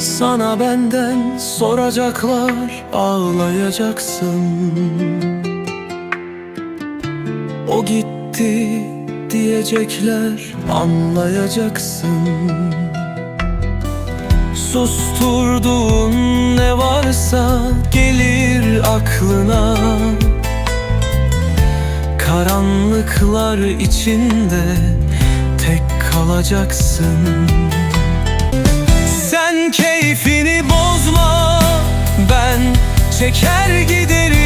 Sana benden soracaklar ağlayacaksın. O gitti diyecekler anlayacaksın. Susturduğun ne varsa gelir aklına. Karanlıklar içinde tek kalacaksın çeker giderim.